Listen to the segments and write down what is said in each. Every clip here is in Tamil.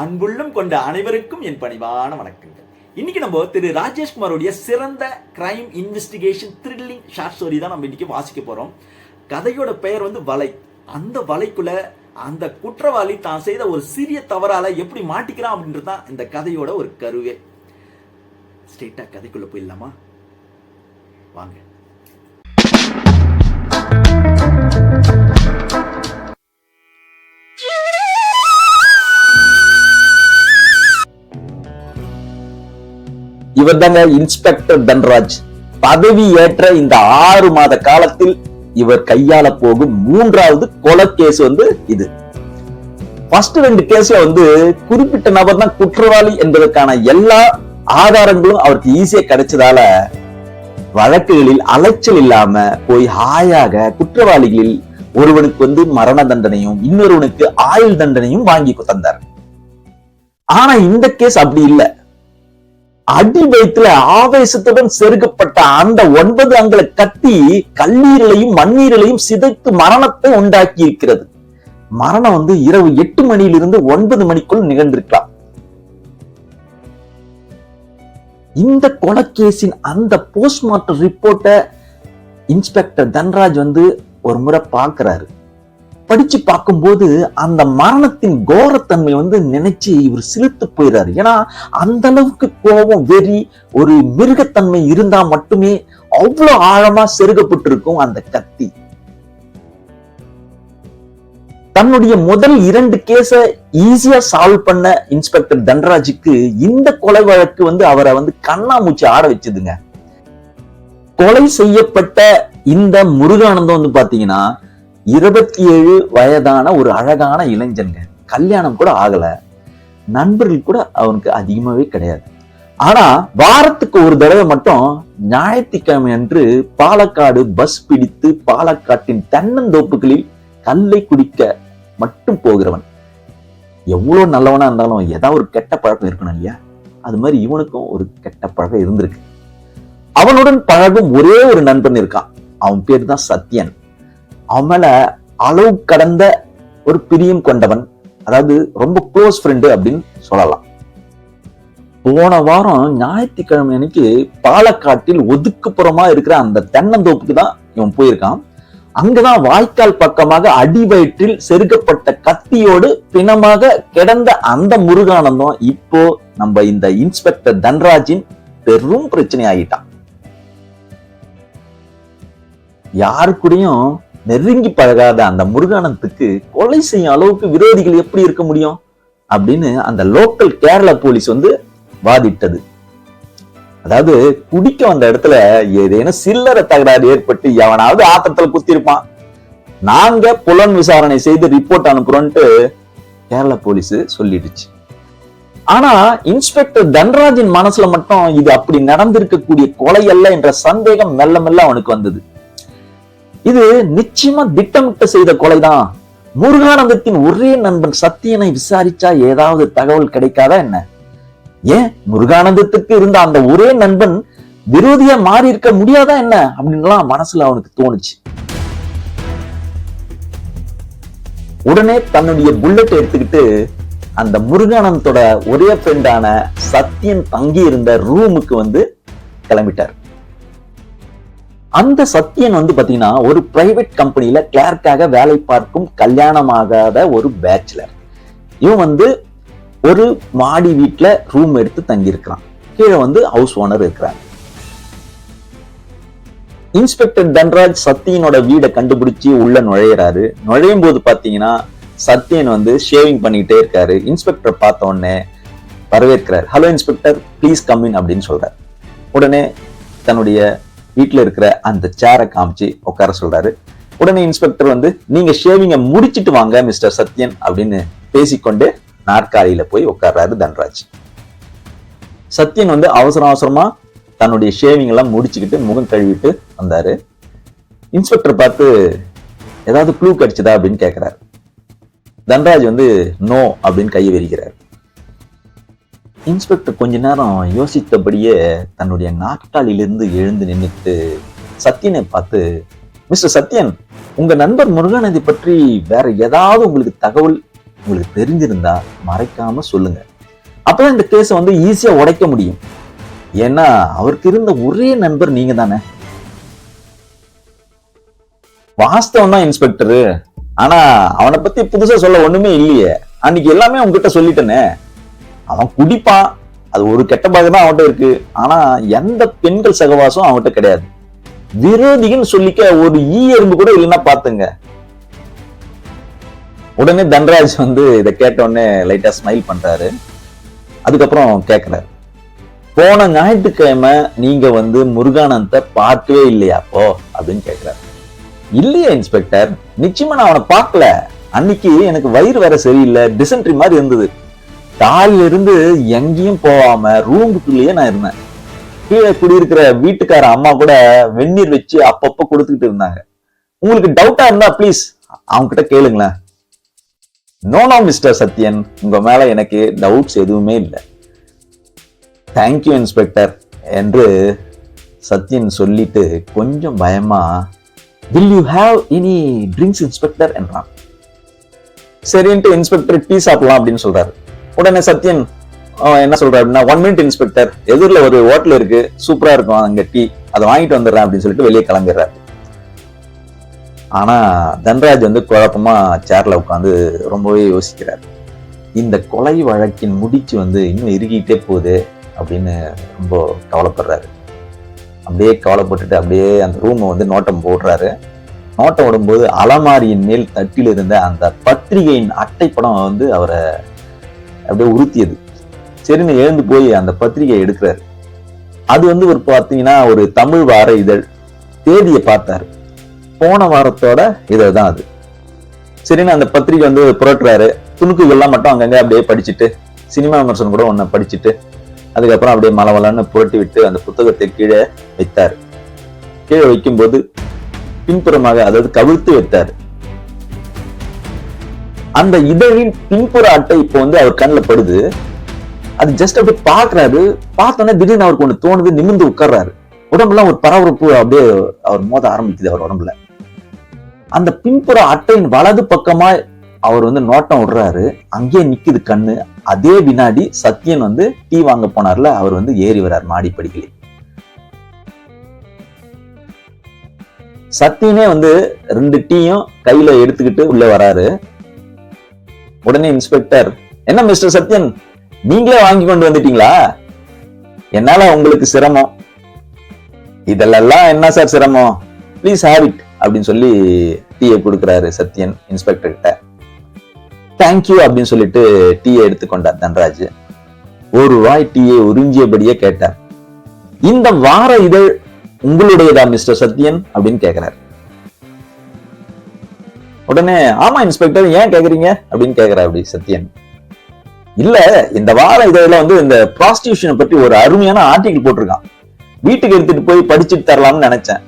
அன்புள்ளம் கொண்ட அனைவருக்கும் என் பணிவான வணக்கங்கள். இன்னைக்கு நம்ம திரு ராஜேஷ்குமாரோடைய சிறந்த crime investigation thrilling short story தான் நம்ம இன்னைக்கு வாசிக்க போகிறோம் கதையோட பெயர் வந்து வலை. அந்த வலைக்குள்ள அந்த குற்றவாளி தான் செய்த ஒரு சிறிய தவறால எப்படி மாட்டிக்கிறான் அப்படின்றது தான் இந்த கதையோட ஒரு கருவே. ஸ்ட்ரெயிட்டாக கதைக்குள்ளே போயிடலாமா? வாங்க. இவர் தாங்க இன்ஸ்பெக்டர் தன்ராஜ். பதவி ஏற்ற இந்த ஆறு மாத காலத்தில் இவர் கையாள போகும் மூன்றாவது கொலை கேஸ் வந்து இது. ஃபர்ஸ்ட் ரெண்டு கேஸ்ல வந்து குறிப்பிட்ட நபர் தான் குற்றவாளி என்பதற்கான எல்லா ஆதாரங்களும் அவருக்கு ஈஸியா கிடைச்சதால வழக்குகளில் அலைச்சல் இல்லாம போய் ஹாயாக குற்றவாளிகளில் ஒருவனுக்கு வந்து மரண தண்டனையும் இன்னொருவனுக்கு ஆயுள் தண்டனையும் வாங்கி தந்தார். ஆனா இந்த கேஸ் அப்படி இல்லை. அடி வயிற்றுல ஆவேசத்துடன் செருக்கப்பட்ட அந்த ஒன்பது அங்கல கத்தி கல்லீரலையும் மண்ணீரலையும் சிதைத்து மரணத்தை உண்டாக்கி இருக்கிறது மரணம் வந்து இரவு எட்டு மணியிலிருந்து ஒன்பது மணிக்குள் நிகழ்ந்திருக்கலாம். இந்த கொலைக்கேசின் அந்த போஸ்ட்மார்ட்டம் ரிப்போர்ட்டை இன்ஸ்பெக்டர் தன்ராஜ் வந்து ஒரு முறை பார்க்கிறாரு. படிச்சு பார்க்கும்போது அந்த மரணத்தின் கோரத்தன்மை வந்து நினைச்சு இவர் சிலுத்து போயிறாரு. ஏன்னா அந்த அளவுக்கு கோபம் வெறி ஒரு மிருகத்தன்மை இருந்தா மட்டுமே அவ்வளவு ஆழமா செருகப்பட்டிருக்கும் அந்த கத்தி. தன்னுடைய முதல் இரண்டு கேஸ ஈஸியா சால்வ் பண்ண இன்ஸ்பெக்டர் தன்ராஜுக்கு இந்த கொலை வழக்கு வந்து அவரை வந்து கண்ணாமூச்சி ஆட வச்சதுங்க. கொலை செய்யப்பட்ட இந்த முருகானந்தம் வந்து பாத்தீங்கன்னா இருபத்தி ஏழு வயதான ஒரு அழகான இளைஞன்க கல்யாணம் கூட ஆகல. நண்பர்கள் கூட அவனுக்கு அதிகமாவே கிடையாது. ஆனா வாரத்துக்கு ஒரு தடவை மட்டும் ஞாயிற்றுக்கிழமை அன்று பாலக்காடு பஸ் பிடித்து பாலக்காட்டின் தென்னந்தோப்புகளில் கல்லை குடிக்க மட்டும் போகிறவன். எவ்வளோ நல்லவனா இருந்தாலும் ஏதாவது ஒரு கெட்ட பழக்கம் இருக்கணும் இல்லையா? அது மாதிரி இவனுக்கும் ஒரு கெட்ட பழக்கம் இருந்திருக்கு. அவனுடன் பழகும் ஒரே ஒரு நண்பன் இருக்கான். அவன் பேர் தான் சத்யன். அவளை அளவு கடந்த ஒரு பிரியம் கொண்டவன் அதாவது ரொம்ப க்ளோஸ் ஃப்ரெண்டு அப்படின்னு சொல்லலாம். போன வாரம் ஞாயிற்றுக்கிழமை அன்னைக்கு பாலக்காட்டில் ஒதுக்குப்புறமா இருக்கிற அந்த தென்னந்தோப்புக்கு தான் இவன் போயிருக்கான். அங்கதான் வாய்க்கால் பக்கமாக அடி வயிற்றில் செருகப்பட்ட கத்தியோடு பிணமாக கிடந்த அந்த முருகானந்தம் இப்போ நம்ம இந்த இன்ஸ்பெக்டர் தன்ராஜின் பெரும் பிரச்சனை ஆகிட்டான் யாரு கூடயும் நெருங்கி பழகாத அந்த முருகானந்தத்துக்கு கொலை செய்யும் அளவுக்கு விரோதிகள் எப்படி இருக்க முடியும்? அப்படின்னு அந்த லோக்கல் கேரள போலீஸ் வந்து வாதிட்டது. அதாவது குடிக்க வந்த இடத்துல ஏதேனும் சில்லறை தகராறு ஏற்பட்டு எவனாவது ஆத்திரத்துல குத்திருப்பான் நாங்க புலன் விசாரணை செய்து ரிப்போர்ட் அனுப்புறோம்ட்டு கேரள போலீஸ் சொல்லிடுச்சு. ஆனா இன்ஸ்பெக்டர் தன்ராஜின் மனசுல மட்டும் இது அப்படி நடந்திருக்கக்கூடிய கொலை அல்ல என்ற சந்தேகம் மெல்ல மெல்ல அவனுக்கு வந்தது. இது நிச்சயமா திட்டமிட்ட செய்த கொலைதான். முருகானந்தத்தின் ஒரே நண்பன் சத்தியனை விசாரிச்சா ஏதாவது தகவல் கிடைக்காதா என்ன? ஏன்? முருகானந்தத்துக்கு இருந்த அந்த ஒரே நண்பன் விரோதியா மாறி இருக்க முடியாதா என்ன? அப்படின்லாம் மனசுல அவனுக்கு தோணுச்சு. உடனே தன்னுடைய புல்லட் எடுத்துக்கிட்டு அந்த முருகானந்தோட ஒரே ஃப்ரெண்டான சத்யன் தங்கி இருந்த ரூமுக்கு வந்து கிளம்பிட்டார். அந்த சத்யன் வந்து பாத்தீங்கன்னா ஒரு பிரைவேட் கம்பெனில கிளார்க்காக வேலை பார்க்கும் கல்யாணமாகாத ஒரு பேச்சுலர் இவன் வந்து ஒரு மாடி வீட்டில் ரூம் எடுத்து தங்கியிருக்கிறான். கீழே வந்து ஹவுஸ் ஓனர் இருக்கிறார். இன்ஸ்பெக்டர் தன்ராஜ் சத்தியனோட வீடை கண்டுபிடிச்சி உள்ள நுழையிறாரு. நுழையும் போது பார்த்தீங்கன்னா சத்யன் வந்து ஷேவிங் பண்ணிக்கிட்டே இருக்காரு. இன்ஸ்பெக்டர் பார்த்த உடனே வரவேற்கிறார். Hello inspector please come in அப்படின்னு சொல்றாரு. உடனே தன்னுடைய வீட்டில் இருக்கிற அந்த சேரை காமிச்சு உட்கார சொல்றாரு. உடனே இன்ஸ்பெக்டர் வந்து நீங்க ஷேவிங்கை முடிச்சிட்டு வாங்க மிஸ்டர் சத்யன் அப்படின்னு பேசிக்கொண்டு நாற்காலியில போய் உட்கார்றாரு தன்ராஜ். சத்யன் வந்து அவசர அவசரமா தன்னுடைய ஷேவிங் எல்லாம் முடிச்சுக்கிட்டு முகம் கழுவிட்டு வந்தாரு. இன்ஸ்பெக்டர் பார்த்து ஏதாவது க்ளூ கிடைச்சதா? அப்படின்னு கேட்கிறாரு தன்ராஜ் வந்து நோ அப்படின்னு கையை விரிக்கிறார் இன்ஸ்பெக்டர் கொஞ்ச நேரம் யோசித்தபடியே தன்னுடைய நாற்காலியிலிருந்து எழுந்து நின்றுட்டு சத்யனை பார்த்து மிஸ்டர் சத்யன் உங்க நண்பர் முருகானந்தி பற்றி வேற ஏதாவது உங்களுக்கு தகவல் உங்களுக்கு தெரிஞ்சிருந்தா மறைக்காம சொல்லுங்க. அப்பதான் இந்த கேஸை வந்து ஈஸியா உடைக்க முடியும். ஏன்னா அவருக்கு இருந்த ஒரே நண்பர் நீங்க தானே? வாஸ்தவம் தான் இன்ஸ்பெக்டரு. ஆனா அவனை பத்தி புதுசா சொல்ல ஒண்ணுமே இல்லையே. அன்னைக்கு எல்லாமே உங்ககிட்ட சொல்லிட்டேனே. அவன் குடிப்பான். அது ஒரு கெட்ட பாகம் தான் அவன்கிட்ட இருக்கு. ஆனா எந்த பெண்கள் சகவாசம் அவன்கிட்ட கிடையாது. விரோதின்னு சொல்லிக்க ஒரு ஈ எறும்பு கூட இல்லைன்னா பாத்துங்க. உடனே தன்ராஜ் வந்து இதை கேட்ட உடனே லைட்டா ஸ்மைல் பண்றாரு. அதுக்கப்புறம் கேட்கிறாரு போன ஞாயிற்றுக்கிழமை நீங்க வந்து முருகானந்த பார்க்கவே இல்லையா அப்போ? அப்படின்னு கேக்குறாரு. இல்லையா இன்ஸ்பெக்டர் நிச்சயமா நான் அவனை பார்க்கல. அன்னைக்கு எனக்கு வயிறு வேற சரியில்லை. டிசென்ட்ரி மாதிரி இருந்தது. காலையில இருந்து எங்கேயும் போகாம ரூமுக்குள்ளேயே நான் இருந்தேன். கீழே குடியிருக்கிற வீட்டுக்கார அம்மா கூட வெந்நீர் வச்சு அப்பப்ப கொடுத்துக்கிட்டு இருந்தாங்க. உங்களுக்கு டவுட்டா இருந்தா ப்ளீஸ் அவங்க கிட்ட கேளுங்களேன் நோ மிஸ்டர் சத்யன் உங்க மேல எனக்கு டவுட்ஸ் எதுவுமே இல்லை. தேங்க்யூ இன்ஸ்பெக்டர் என்று சத்யன் சொல்லிட்டு கொஞ்சம் பயமா will you have any drinks inspector என்றான். சரின்ட்டு இன்ஸ்பெக்டர் டீ சாப்பிடலாம் அப்படின்னு சொல்றாரு. உடனே சத்யன் என்ன சொல்ற அப்படின்னா ஒன் மினிட் இன்ஸ்பெக்டர் எதிரில் ஒரு ஹோட்டல் இருக்கு சூப்பரா இருக்கும் அங்க டீ அதை வாங்கிட்டு வந்துடுறேன் அப்படின்னு சொல்லிட்டு வெளியே கிளம்பிடுறாரு. ஆனா தன்ராஜ் வந்து குழப்பமா சேர்ல உட்காந்து ரொம்பவே யோசிக்கிறார். இந்த கொலை வழக்கின் முடிச்சு வந்து இன்னும் இறுகிட்டே போகுது அப்படின்னு ரொம்ப கவலைப்படுறாரு. அப்படியே கவலைப்பட்டுட்டு அப்படியே அந்த ரூமை வந்து நோட்டம் போடுறாரு. நோட்டம் விடும்போது அலமாரியின் மேல் தட்டில் இருந்த அந்த பத்திரிகையின் அட்டைப்படம் வந்து அவரை அப்படியே உறுத்தியது. சரின்னு எழுந்து போய் அந்த பத்திரிகை எடுக்கிறாரு. அது வந்து ஒரு பார்த்தீங்கன்னா ஒரு தமிழ் வார இதழ் தேதியை பார்த்தாரு. போன வாரத்தோட இதழ் தான் அது. சரின்னு அந்த பத்திரிகை வந்து புரட்டுறாரு. துணுக்குகள்லாம் மட்டும் அங்கங்கே அப்படியே படிச்சுட்டு சினிமா விமர்சனம் கூட ஒன்று படிச்சுட்டு அதுக்கப்புறம் அப்படியே மலமலன்னு புரட்டி விட்டு அந்த புத்தகத்தை கீழே வைத்தார். கீழே வைக்கும்போது பின்புறமாக அதாவது கவிழ்த்து வைத்தார். அந்த இதழின் பின்புற அட்டை இப்போ வந்து அவர் கண்ணில் படுது. அது ஜஸ்ட் அப்படியே பாக்குறாரு. பார்த்தோன்னே திடீர்னு அவருக்கு ஒன்று தோணுது நிமிந்து உட்கார்றாரு. உடம்புலாம் ஒரு பரபரப்பு அப்படியே அவர் மோத ஆரம்பிக்குது அவர் உடம்புல. அந்த பின்புற அட்டையின் வலது பக்கமா அவர் வந்து நோட்டம் விடுறாரு. அங்கேயே நிக்குது கண்ணு. அதே வினாடி சத்யன் வந்து டீ வாங்க போனார்ல அவர் வந்து ஏறி வர்றார் மாடி படிக்கல சத்தியனே வந்து ரெண்டு டீயும் கையில எடுத்துக்கிட்டு உள்ள வராரு. உடனே இன்ஸ்பெக்டர் என்ன மிஸ்டர் சத்யன்? நீங்களே வாங்கி கொண்டு வந்துட்டீங்களா? என்னால உங்களுக்கு சிரமம். இதெல்லாம் என்ன சார் சிரமம்? ப்ளீஸ் ஹேவ் இட் அப்படின்னு சொல்லி டீயை கொடுக்குறாரு சத்யன் இன்ஸ்பெக்டர் கிட்ட. தேங்க்யூ அப்படின்னு சொல்லிட்டு டீயை எடுத்துக்கொண்டார் தன்ராஜ். ஒரு வாய் டீயை உறிஞ்சியபடியே கேட்டார். இந்த வார இதழ் உங்களுடையதா மிஸ்டர் சத்யன்? அப்படின்னு கேட்கிறார் உடனே ஆமா இன்ஸ்பெக்டர் ஏன் கேக்குறீங்க? அப்படின்னு கேக்குறா அப்படி சத்யன். இல்ல இந்த வார இதழில வந்து இந்த ப்ராஸ்டியூஷனை பற்றி ஒரு அருமையான ஆர்டிகிள் போட்டிருக்கான். வீட்டுக்கு எடுத்துட்டு போய் படிச்சுட்டு தரலாம்னு நினைச்சேன்.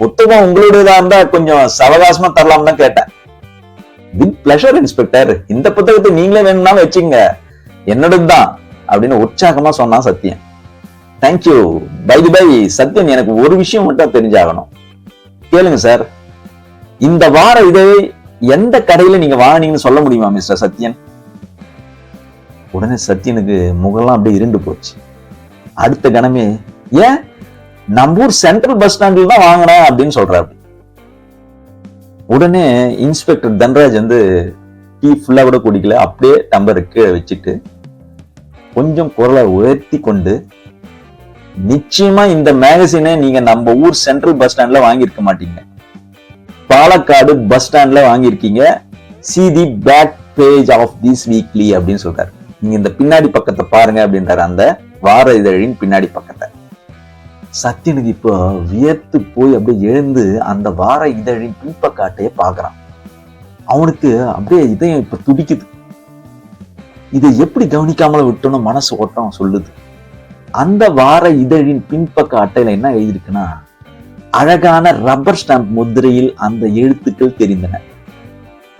புத்தகம் உங்களுடையதா இருந்தா கொஞ்சம் சவகாசமா தரலாம் தான் கேட்டேன். வித் பிளஷர் இன்ஸ்பெக்டர் இந்த புத்தகத்தை நீங்களே வேணும்னாலும் வச்சுங்க என்னோடது தான் அப்படின்னு உற்சாகமா சொன்னான் Sathyan. Thank you by the by Sathyan எனக்கு ஒரு விஷயம் மட்டும் தெரிஞ்சாகணும். கேளுங்க சார் இந்த வார இதழை எந்த கடையில நீங்க வாங்கினீங்கன்னு சொல்ல முடியுமா மிஸ்டர் சத்யன்? உடனே சத்யனுக்கு முகம்லாம் அப்படியே இருண்டு போச்சு. அடுத்த கணமே ஏன்? நம்ம ஊர் சென்ட்ரல் பஸ் ஸ்டாண்டில் தான் வாங்கினேன் அப்படின்னு சொல்றாரு. உடனே இன்ஸ்பெக்டர் தன்ராஜ் வந்து டீ ஃபுல்லாக கூட குடிக்கல அப்படியே டம்பருக்கு வச்சுட்டு கொஞ்சம் குரலை உயர்த்தி கொண்டு நிச்சயமா இந்த மேகசினை நீங்க நம்ம ஊர் சென்ட்ரல் பஸ் ஸ்டாண்ட்ல வாங்கியிருக்க மாட்டீங்க. பாலக்காடு பஸ் ஸ்டாண்ட்ல வாங்கியிருக்கீங்க. See the back page of this weekly அப்படின்னு சொல்றாரு நீங்க இந்த பின்னாடி பக்கத்தை பாருங்க அப்படின்றாரு அந்த வார இதழின் பின்னாடி பக்கத்தை. சத்தியனுக்கு இப்போ வியர்த்து போய் அப்படியே எழுந்து அந்த வார இதழின் பின்பக்க அட்டையை பார்க்கறான். அவனுக்கு அப்படியே இதயம் இப்ப துடிக்குது. இதை எப்படி கவனிக்காமல விட்டோன்னு மனசு ஓட்டம் சொல்லுது. அந்த வார இதழின் பின்பக்க அட்டையில என்ன எழுதியிருக்குன்னா அழகான ரப்பர் ஸ்டாம்ப் முத்திரையில் அந்த எழுத்துக்கள் தெரிந்தன.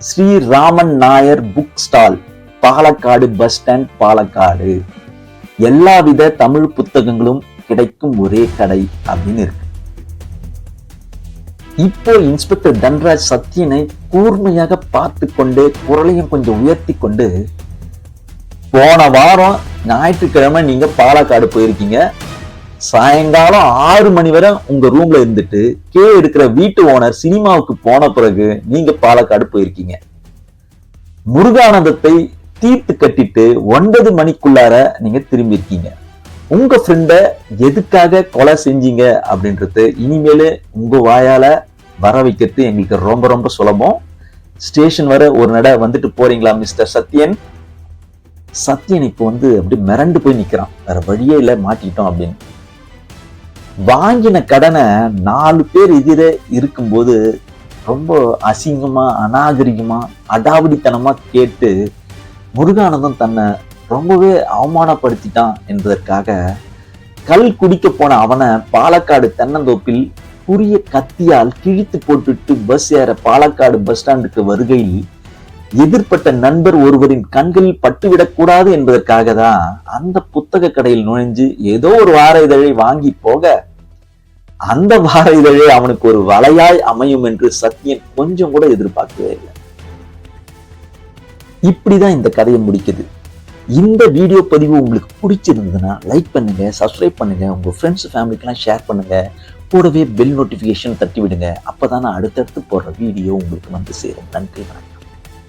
Shri Raman Nair book stall Palakkad bus stand Palakkad. எல்லாவித தமிழ் புத்தகங்களும் கிடைக்கும் ஒரே கடை அப்படின்னு இருக்கு. இப்போ இன்ஸ்பெக்டர் தன்ராஜ் சத்யனை கூர்மையாக பார்த்து கொண்டு குரலையும் கொஞ்சம் உயர்த்தி கொண்டு போன வாரம் ஞாயிற்றுக்கிழமை நீங்க பாலக்காடு போயிருக்கீங்க. சாயங்காலம் ஆறு மணி வரை உங்க ரூம்ல இருந்துட்டு கே எடுக்கிற வீட்டு ஓனர் சினிமாவுக்கு போன பிறகு நீங்க பாலக்காடு போயிருக்கீங்க. முருகானந்தத்தை தீர்த்து கட்டிட்டு ஒன்பது மணிக்குள்ளார நீங்க திரும்பி இருக்கீங்க உங்க ஃப்ரெண்ட எதுக்காக கொலை செஞ்சீங்க அப்படின்றது இனிமேலு உங்க வாயால வர வைக்கிறது எங்களுக்கு ரொம்ப ரொம்ப சுலபம். ஸ்டேஷன் வர ஒரு நட வந்துட்டு போறீங்களா மிஸ்டர் சத்யன்? சத்யன் இப்போ வந்து அப்படி மிரண்டு போய் நிக்கிறான். வேற வழியே இல்ல மாட்டிக்கிட்டோம் அப்படின்னு. வாங்கின கடனை நாலு பேர் எதிரே இருக்கும்போது ரொம்ப அசிங்கமா அநாகரிகமா அடாவடித்தனமா கேட்டு முருகானந்தம் தன்னை ரொம்பவே அவமானப்படுத்திட்டான் என்பதற்காக கல் குடிக்க போன அவனை பாலக்காடு தென்னந்தோப்பில் புரிய கத்தியால் கிழித்து போட்டுட்டு பஸ் ஏற பாலக்காடு பஸ் ஸ்டாண்டுக்கு வருகையில் எதிர்ப்பட்ட நண்பர் ஒருவரின் கண்களில் பட்டுவிடக்கூடாது என்பதற்காக தான் அந்த புத்தக கடையில் நுழைஞ்சு ஏதோ ஒரு வார இதழை வாங்கி போக அந்த வார இதழே அவனுக்கு ஒரு வலையாய் அமையும் என்று சத்யன் கொஞ்சம் கூட எதிர்பார்க்கவே இல்லை. இப்படிதான் இந்த கதையை முடிக்குது. இந்த வீடியோ பதிவு உங்களுக்கு பிடிச்சிருந்ததுன்னா லைக் பண்ணுங்க சப்ஸ்கிரைப் பண்ணுங்க உங்க ஃப்ரெண்ட்ஸ் ஃபேமிலிக்கெல்லாம் ஷேர் பண்ணுங்க. கூடவே பெல் நோட்டிஃபிகேஷன் தட்டி விடுங்க அப்பதான் நான் அடுத்தடுத்து போடுற வீடியோ உங்களுக்கு வந்து சேரும். நன்றி வணக்கம்.